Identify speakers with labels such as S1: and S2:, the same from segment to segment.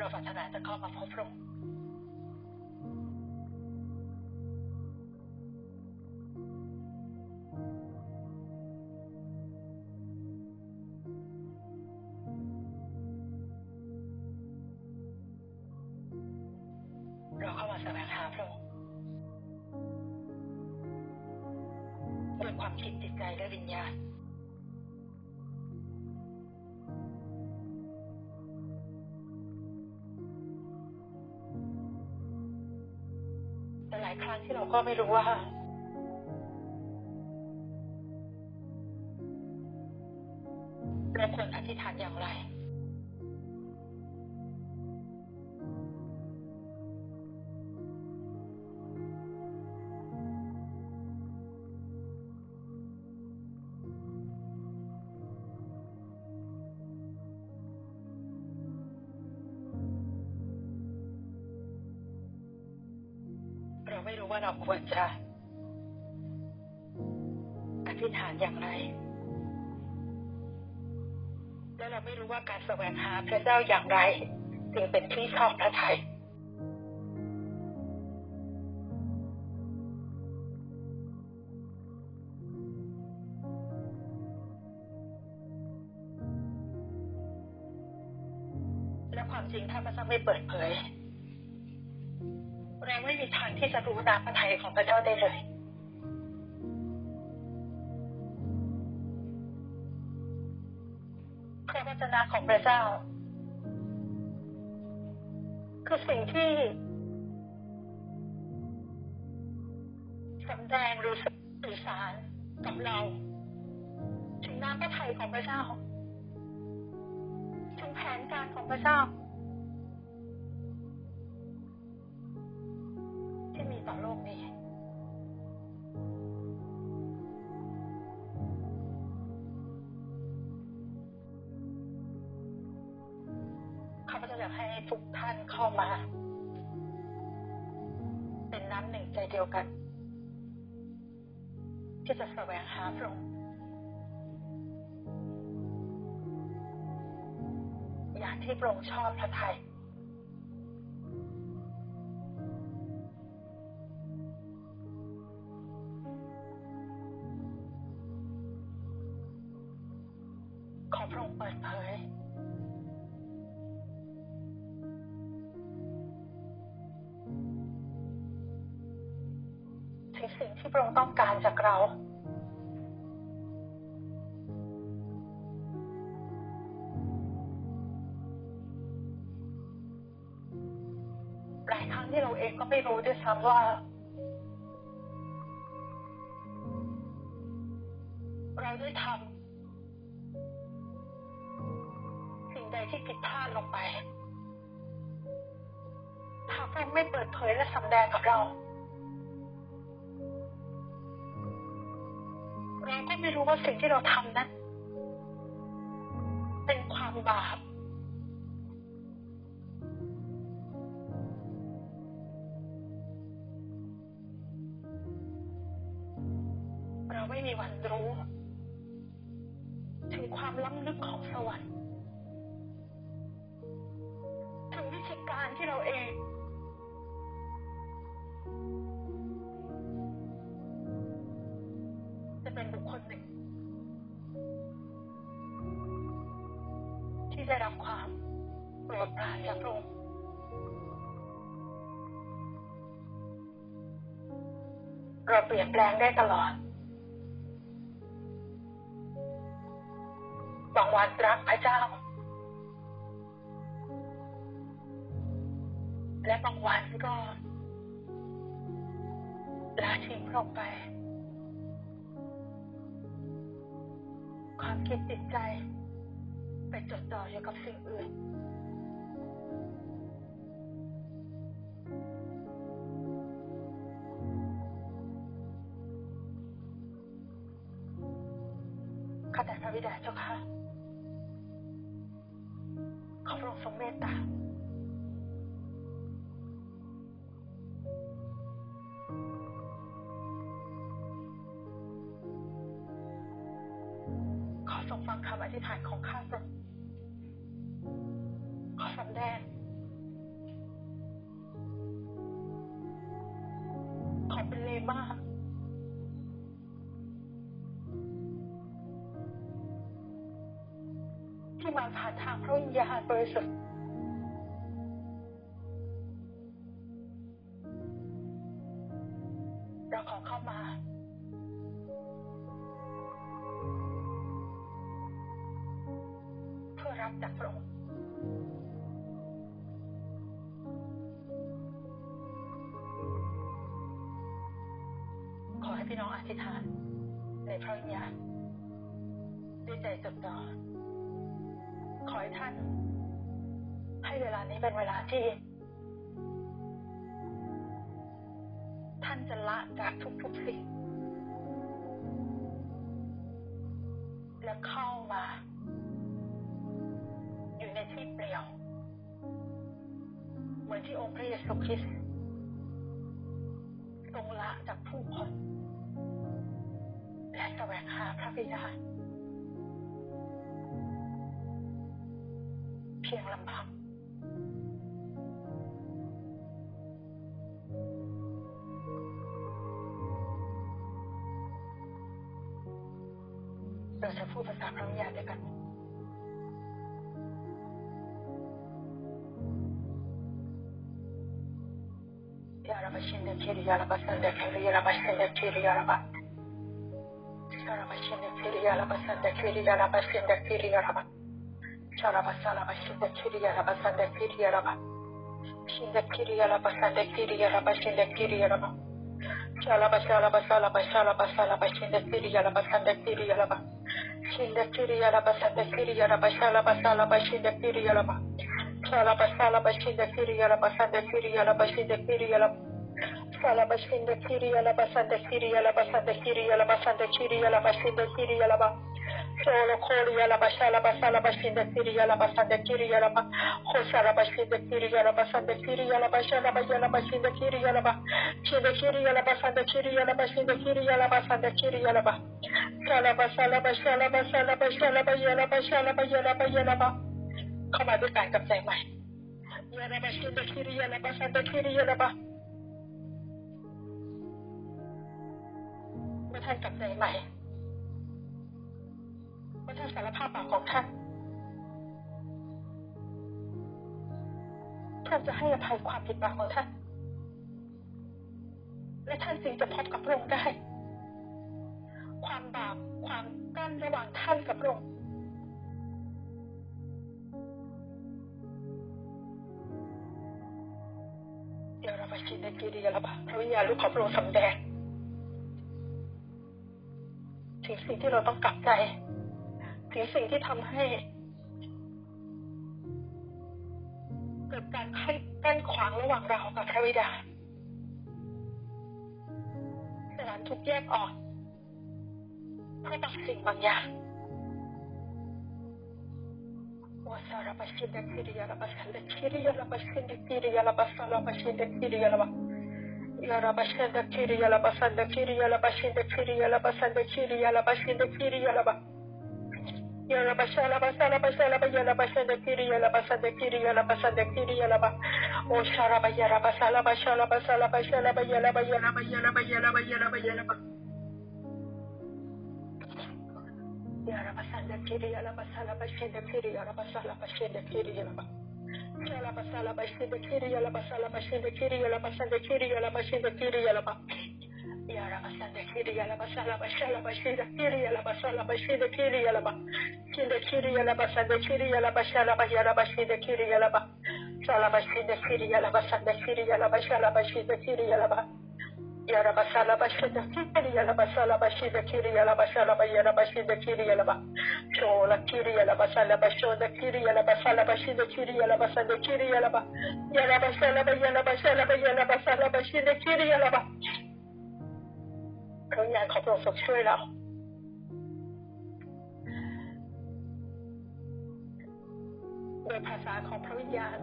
S1: เราปรารถนาจะเข้ามาพบพระองค์ ก็ไม่รู้ว่าเราควรอธิษฐานอย่างไร พระเจ้าอย่างไรจึงเป็นที่ชอบพระทัยและความจริงถ้าพระเจ้าไม่เปิดเผยเราไม่มีทางที่จะรู้น้ำพระทัยของพระเจ้าได้เลยพระวจนะของพระเจ้า สิ่งที่สำแดงหรือสื่อสารกับเรา ถึงน้ำพระทัยของพระเจ้า ถึงแผนการของพระเจ้า ที่มีต่อโลกนี้ ทุกท่านเข้ามา เป็นน้ำหนึ่งใจเดียวกัน ที่จะแสวงหาพระองค์อย่างที่พระองค์ชอบพระทัย สิ่งที่พระองค์ต้องการจากเรา หลายครั้งที่เราเองก็ไม่รู้ด้วยซ้ำว่าเรา บาปเราไม่มีวันรู้ ถึงความล้ำลึกของสวรรค์ เปลี่ยนแปลงได้ตลอดบางวันรักพระเจ้า และบางวันก็ละทิ้งพระองไป ความคิดจิตใจ ไปจดจ่ออยู่กับสิ่งอื่น บิดาเจ้าค่ะ ขอพระองค์ทรงเมตตาขอทรงฟังคำอธิษฐานของข้าพระองค์ขอสำแดง ญาณบริสุทธิ์เราขอเข้ามา เพื่อรับจากพระองค์ขอให้พี่น้องอธิษฐานในพระวิญญาณด้วยใจจดจ่อ ขอให้ท่าน ให้เวลานี้เป็นเวลาที่ ท่านจะละจากทุกๆสิ่ง และเข้ามา อยู่ในที่เปลี่ยว เหมือนที่องค์พระเยซูคริสต์ทรงละจากผู้คนและแสวงหาพระบิดา เพียงลำพังเราจะพูดภาษาพระวิญญาณ Charabasarabashinda Kiriyarabasanda Kiriyaraba. Shinda Kiriyarabasanda Kiriyaraba Shinda Kiriyaraba. Charabasarabasarabasarabasarabashinda Kiriyarabasanda Kiriyaraba. Shinda Kiriyarabasanda Kiriyarabasarabasarabashinda Kiriyaraba. Charabasarabashinda Kiriyarabasanda Kiriyarabashinda Kiriyaraba. Salabashinda Kiriyarabasanda Kiriyarabasanda Kiriyarabasanda Kiriyarabashinda Kiriyaraba. Shalaba shalaba salaba shalaba salaba shinda kiri yalaba sanda kiri yalaba shinda kiri yalaba sanda kiri yalaba shalaba salaba shinda kiri yalaba shalaba salaba shinda kiri yalaba sanda kiri yalaba shinda kiri yalaba salaba shinda kiri yalaba sanda kiri yalaba sanda kiri yalaba sanda kiri yalaba shinda kiri yalaba Solo kori yalaba shalaba salaba shinda kiri yalaba sanda kiri yalaba ho shalaba shinda kiri yalaba sanda kiri yalaba shalaba yalaba shinda kiri yalaba shinda kiri yalaba sanda kiri yalaba shinda kiri yalaba sanda kiri yalaba shalaba shalaba shalaba shalaba shalaba yalaba shalaba yalaba yalaba เข้ามาด้วยการกับใจใหม่ยาลาบาชินดคิริยาลาบาสันดคิริยาลาบามื่อท่านกับใจใหม่ เมื่อท่านสารภาพบาปของท่านท่านจะให้อภัยความผิดบาปของท่าน และท่านจึงจะพบกับพระองค์ได้ ความบาปความกั้นระหว่างท่านกับพระองค์เดี๋ยวเรามาชินในกิริยาลบาพระวิญญาณลูกของพระองค์สำแดงถึงสิ่งที่เราต้องกลับใจ ถึงสิ่งที่ทำให้ เกิดการให้กั้นขวางระหว่างเรากับพระวิดาสลานทุกแยกออกเพราะบางสิ่งบางอย่างวาสารบัชินเดคิริยาลาบัสันเดคิริยาลาบัชินเดคิริยาลาบัสลาบัชินเดคิริยาลาบยาลาบัชินเดคิริยาลาบัสันเดคิริยาลาบัชินเดคิริยาลาบัสันเดคิริยาลาบัชินเดคิริยาลาบ Yala bashala bashala bashala bayala bashala kiri yala basanda kiri yala basanda kiri yala ba. O shara bayala bashala bashala bashala bashala bayala bayala bayala bayala bayala bayala ba. Yala basanda kiri yala bashala bashala kiri yala bashala bashala kiri yala ba. Yala bashala bashala kiri yala bashala bashala kiri yala basanda kiri yala bashala kiri yala ba. yarabasanda kiri yarabasala bashara bashira kiri yarabasala bashira kiri yaraba kiri kiri yarabasanda kiri yarabashara bayara bashira kiri yaraba sala bashira kiri yarabasanda kiri yarabashara bashira kiri yaraba yarabasala bashira kiri yarabasala bashira kiri yarabashara bayara bashira kiri yaraba shola kiri yarabasala bashoda kiri yarabasala bashira kiri yarabasanda kiri yaraba yarabasala bayara bashara bayara basala bashira kiri yaraba พระวิญญาณของพระองค์ทรงช่วยเราโดยภาษาของพระวิญญาณ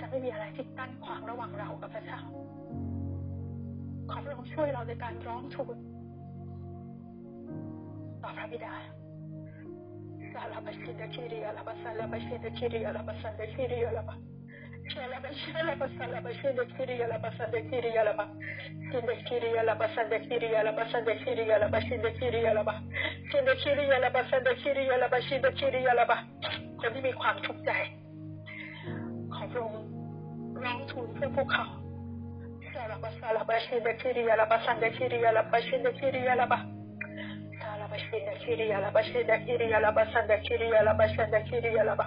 S1: จะไม่มีอะไรที่กั้นขวางระหว่างเรากับพระเจ้า ขอพระองค์ช่วยเราในการร้องทูลต่อพระบิดาซาลาบาชินเดคิริยาลาบาซาลาบาชินเดคิริยาลาบาซันเดคิริยาลาบา คนที่มีความทุกข์ใจ ของพระองค์ร้องทูลเพื่อพวกเขาซาลาบะซาลาบาชินเดคิริยาลาบะซันเดคิริยาลาบะชินเดคิริยาลาบะซาลาบะชินเดคิริยาลาบาชินเดคิริยาลาบะซันเดคิริยาลาบาชินเดคิริยาลาบา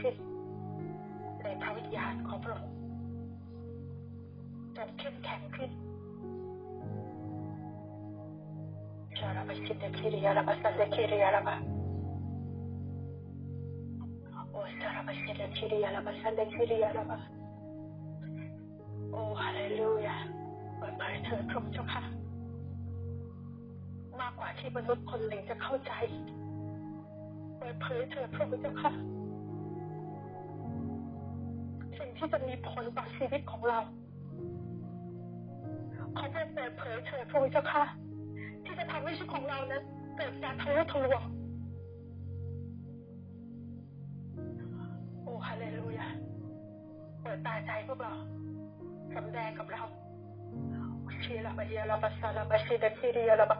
S1: ขึ้นในพระวิญญาณของพระองค์จงเข้มแข็งขึ้นยาลาบาเชดาคิริยาลาบาสันดคิริยาลาบาโอ้สารพัดเรื่องคิริยาลาบาสันเดคิริยาลาบาโอ้ฮาเลลูยาเปิดเผยเถิดพระองค์เจ้าค่ะมากกว่าที่มนุษย์คนหนึ่งจะเข้าใจเปิดเผยเถิดพระองค์เจ้าค่ะ ที่จะมีผลต่อชีวิตของเรา ขอพระองค์เปิดเผยเถิดพระองค์เจ้าค่ะ ที่จะทำให้ชีวิตของเรานั้นเกิดการทะลุทะลวงโอ้ฮาเลลูยาเปิดตาใจพวกเราสำแดงกับเราชียร์บาเยลาบาซาลาบาชิดาคิริยลาบา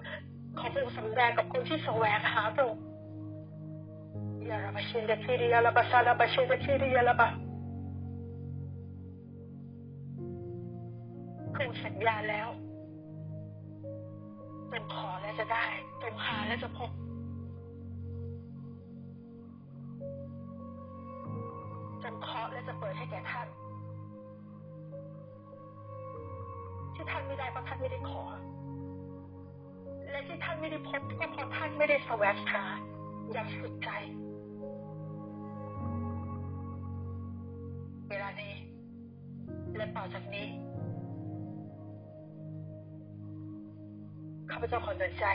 S1: ขอพระองค์สำแดงกับคนที่แสวงหาพระองค์ยาลาบาชิดาคิริยาลาบาซาลาบาชิดาคิริยลาบา สัญญาแล้วจงขอและจะได้จงหาและจะพบจงเคาะและจะเปิดให้แก่ท่าน ที่ท่านไม่ได้เพราะท่านไม่ได้ขอ และที่ท่านไม่ได้พบก็เพราะท่านไม่ได้แสวงหาอย่างสุดใจ เวลานี้ และต่อจากนี้ ข้าพเจ้าขอเดินใจ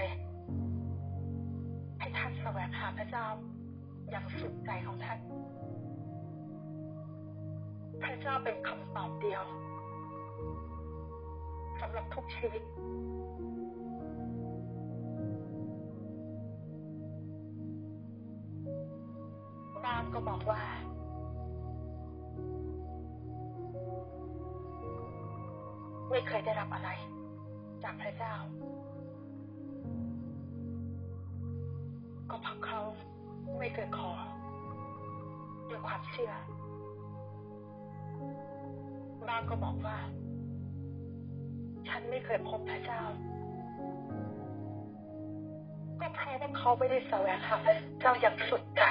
S1: ให้ท่านแสวงหาพระเจ้า อย่างสุดใจของท่าน พระเจ้าเป็นคำตอบเดียวสำหรับทุกชีวิตบางก็บอกว่าไม่เคยได้รับอะไร จากพระเจ้า เพราะเขาไม่เคยขอด้วยความเชื่อ บ้างก็บอกว่า ฉันไม่เคยพบพระเจ้า ก็เพราะว่าเขาไม่ได้แสวงหาพระเจ้าอย่างสุดใจ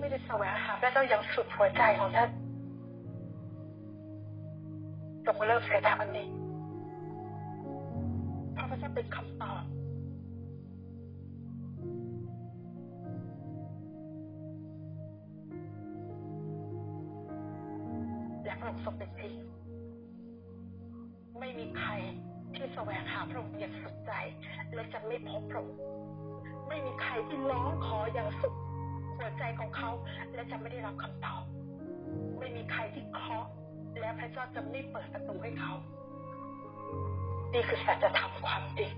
S1: ไม่ได้แสวงหาพระเจ้าอย่างสุดหัวใจของท่านจงเลิกเสียดายวันนี้เพราะพระเจ้าเป็นคำตอบและพระองค์ทรงเป็นจริงไม่มีใครที่แสวงหาพระองค์อย่างสุดใจ และจะไม่พบพระองค์ไม่มีใครที่ร้องขออย่างสุด หัวใจของเขา และจะไม่ได้รับคำตอบ ไม่มีใครที่เคาะและพระเจ้าจะไม่เปิดประตูให้เขา นี่คือสัจธรรมความจริง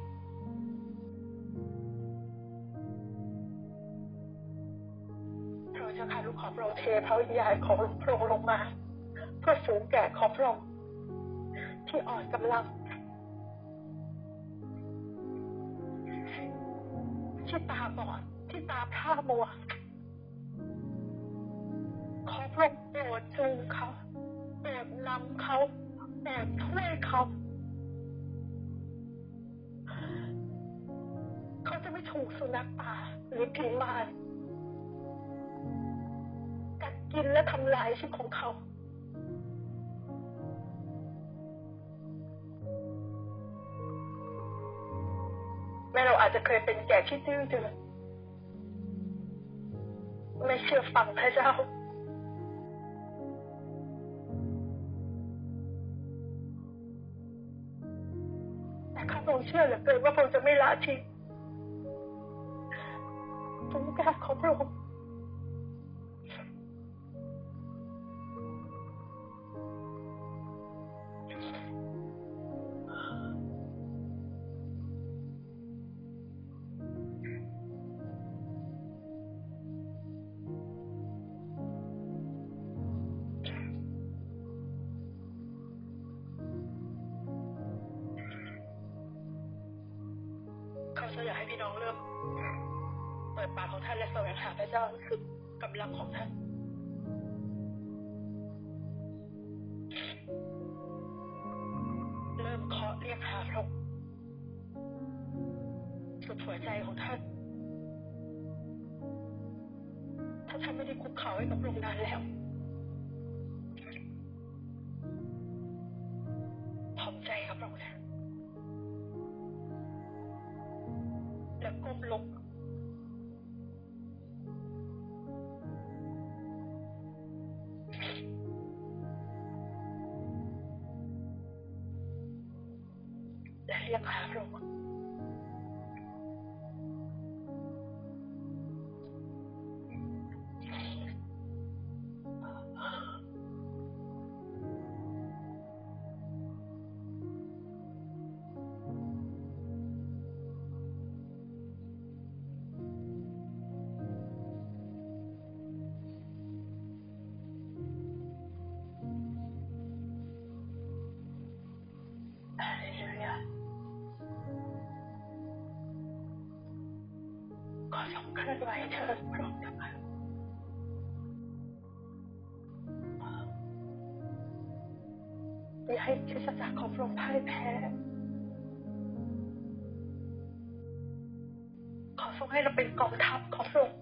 S1: พระเจ้าค่ะลูกขอพระองค์เทพระวิญญาณของพระองค์ลงมา เพื่อสูงแก่ของพระองค์ที่อ่อนกำลังที่ตาบอดที่ตาพร่ามัว ขอพระองโปรดจูงเขาโปรดนำเขาโปรดช่วยเขาเขาจะไม่ถูกสุนัขป่าหรือผีมารกัดกินและทำลายชีวิตของเขาแม้เราอาจจะเคยเป็นแก่ที่ดื้อดึงไม่เชื่อฟังพระเจ้า งค์เชื่อเหลือเกินว่าพระองค์จะไม่ละทิ้งผมกราบขอพระองค์ และแสวงหาพระเจ้าคือกำลังของท่านเริ่มเคาะเรียกหาพระองค์สุดหัวใจของท่าน ถ้าท่านไม่ได้คุกเข่าให้กับพระองค์นานแล้ว และ เถิดพระองค์นะคะอย่าให้คริสตจักรของพระองค์พ่ายแพ้ ขอทรงให้เราเป็นกองทัพของพระองค์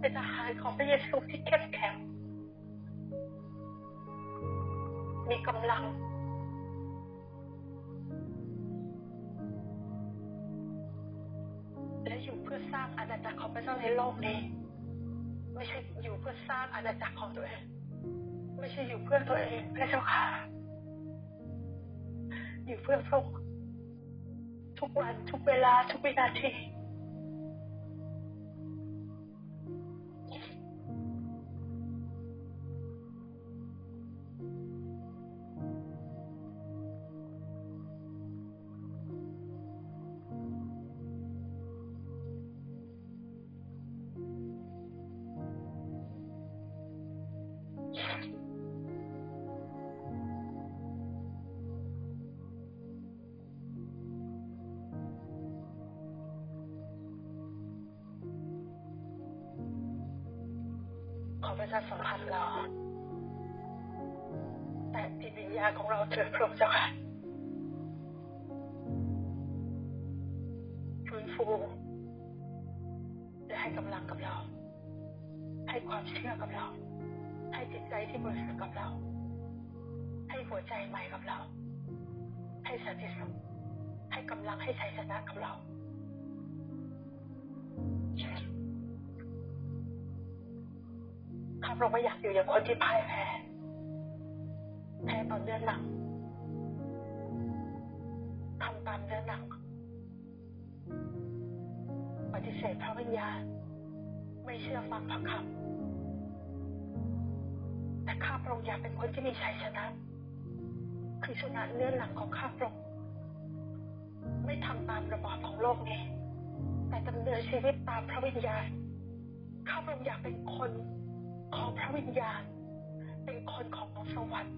S1: เป็นทหารของพระเยซูที่เข้มแข็ง มีกำลัง สร้างอาณาจักรของพระเจ้าในโลกนี้ ไม่ใช่อยู่เพื่อสร้างอาณาจักรของตัวเอง ไม่ใช่อยู่เพื่อตัวเองพระเจ้าค่ะ อยู่เพื่อพระองค์ทุกวันทุกเวลาทุกวินาที ขอพระเจ้าสัมผัสเราแต่จิตวิญญาณของเราเถิดพระองค์เจ้าค่ะฟื้นฟูและให้กำลังกับเรา ให้ความเชื่อกับเรา ให้จิตใจที่บริสุทธิ์กับเรา ให้หัวใจใหม่กับเรา ให้สันติสุขให้กำลังให้ชัยชนะกับเรา ข้าพระองค์ไม่อยากอยู่อย่างคนที่พ่ายแพ้แพ้ต่อเนื้อหนังทำตามเนื้อหนังปฏิเสธพระวิญญาณไม่เชื่อฟังพระคำแต่ข้าพระองค์อยากเป็นคนที่มีชัยชนะ คือชนะเนื้อหนังของข้าพระองค์ไม่ทำตามระบอบของโลกนี้ แต่ดำเนินชีวิตตามพระวิญญาณข้าพระองค์อยากเป็นคน ของพระวิญญาณ เป็นคนของสวรรค์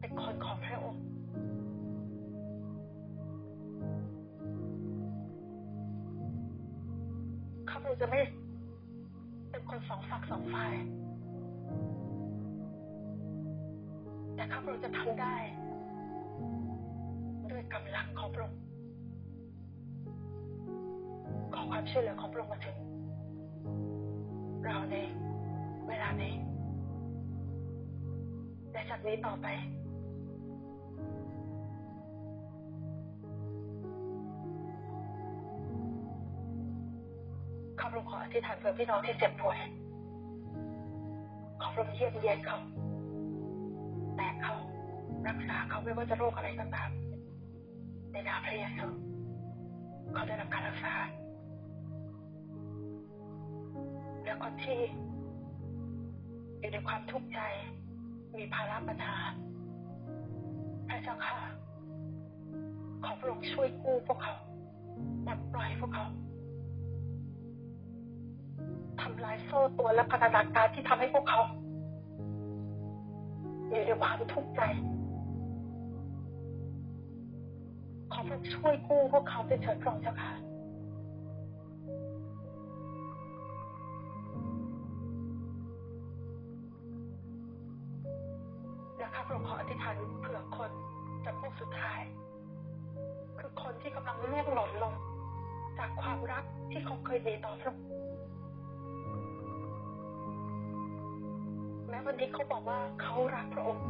S1: เป็นคนของพระองค์ข้าพเจ้าจะไม่เป็นคนสองฝักสองฝ่ายแต่ข้าพเจ้าจะทำได้ ด้วยกำลังของพระองค์ ช่วยเหลือของพระองค์มาถึงเราในเวลานี้และจากนี้ต่อไปข้าพระองค์ขออธิษฐานเพื่อพี่น้องที่เจ็บป่วยขอพระองค์เยี่ยมเยียนเขาแต่เขารักษาเขาไม่ว่าจะโรคอะไรก็ตามในนามพระเยซูเขาได้รับการรักษา คนที่อยู่ในความทุกข์ใจ มีภาระปัญหาพระเจ้าค่ะ ขอพระองค์ช่วยกู้พวกเขาปลดปล่อยพวกเขาทำลายโซ่ตัวและพันธนาการที่ทำให้พวกเขาอยู่ในความทุกข์ใจ ขอพระองค์ช่วยกู้พวกเขาด้วยเถิดพระองค์เจ้าค่ะ สุดท้าย คือคนที่กำลังล่วงหล่นลง จากความรักที่เขาเคยมีต่อพระองค์แม้วันนี้เขาบอกว่าเขารักพระองค์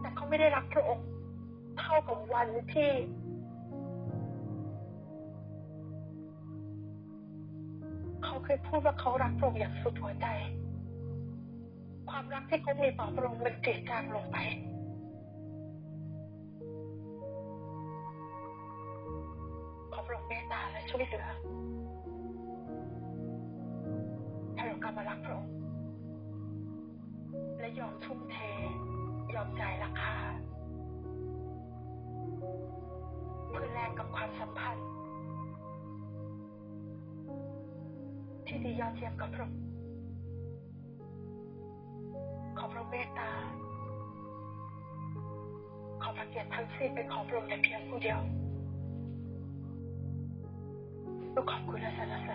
S1: แต่เขาไม่ได้รักพระองค์ เท่ากับวันที่ เขาเคยพูดว่าเขารักพระองค์อย่างสุดหัวใจ ความรักที่เขามีต่อพระองค์มันจืดจางลงไป ช่วยเหลือให้เรากลับมารักพระองค์และยอมทุ่มเท ยอมจ่ายราคาเพื่อแลกกับความสัมพันธ์ ที่ดียอดเยี่ยมกับพระองค์ขอพระเมตตาขอพระเกียรติทั้งสิ้นเป็นของพระองค์แต่เพียงผู้เดียว ลูกขอบคุณและสรรเสริ